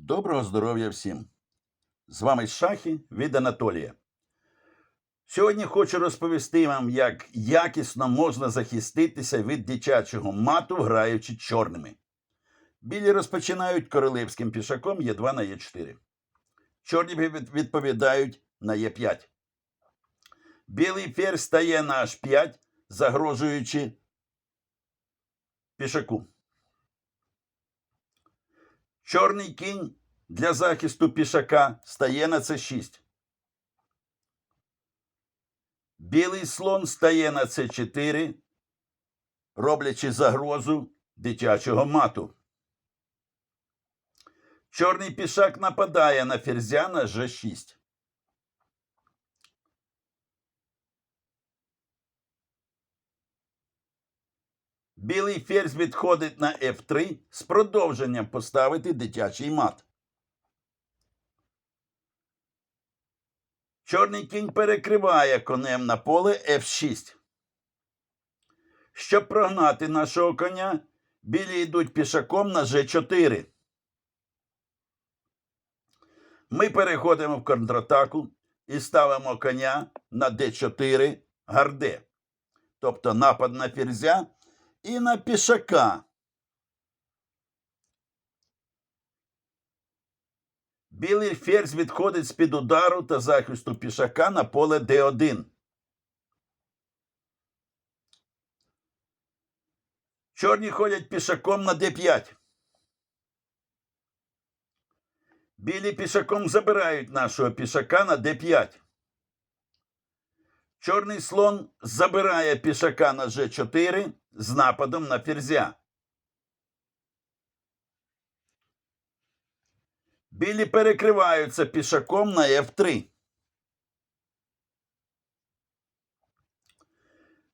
Доброго здоров'я всім! З вами Шахи від Анатолія. Сьогодні хочу розповісти вам, як якісно можна захиститися від дитячого мату, граючи чорними. Білі розпочинають королевським пішаком Е2 на Е4. Чорні відповідають на Е5. Білий ферзь стає на H5, загрожуючи пішаку. Чорний кінь для захисту пішака стає на С6. Білий слон стає на С4, роблячи загрозу дитячого мату. Чорний пішак нападає на ферзя на Ж6. Білий ферзь відходить на F3 з продовженням поставити дитячий мат. Чорний кінь перекриває конем на поле F6. Щоб прогнати нашого коня, білі йдуть пішаком на G4. Ми переходимо в контратаку і ставимо коня на D4 гарде. Тобто напад на ферзя і на пішака. Білий ферзь відходить з-під удару та захисту пішака на поле Д1. Чорні ходять пішаком на Д5. Білі пішаком забирають нашого пішака на Д5. Чорний слон забирає пішака на G4 з нападом на ферзя. Білі перекриваються пішаком на F3.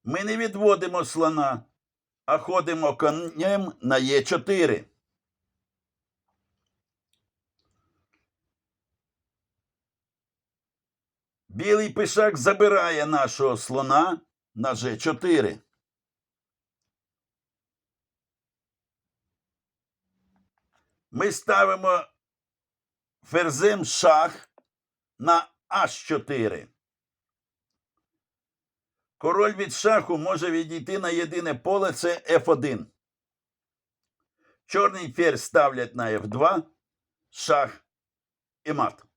Ми не відводимо слона, а ходимо конем на Е4. Білий пішак забирає нашого слона на G4. Ми ставимо ферзем шах на H4. Король від шаху може відійти на єдине поле це F1. Чорний ферзь ставлять на F2, шах і мат.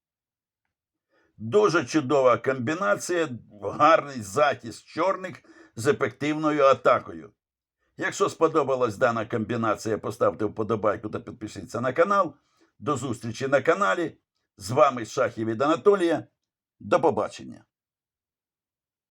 Дуже чудова комбінація, гарний захист чорних з ефективною атакою. Якщо сподобалась дана комбінація, поставте вподобайку та підпишіться на канал. До зустрічі на каналі. З вами Шахів від Анатолія. До побачення.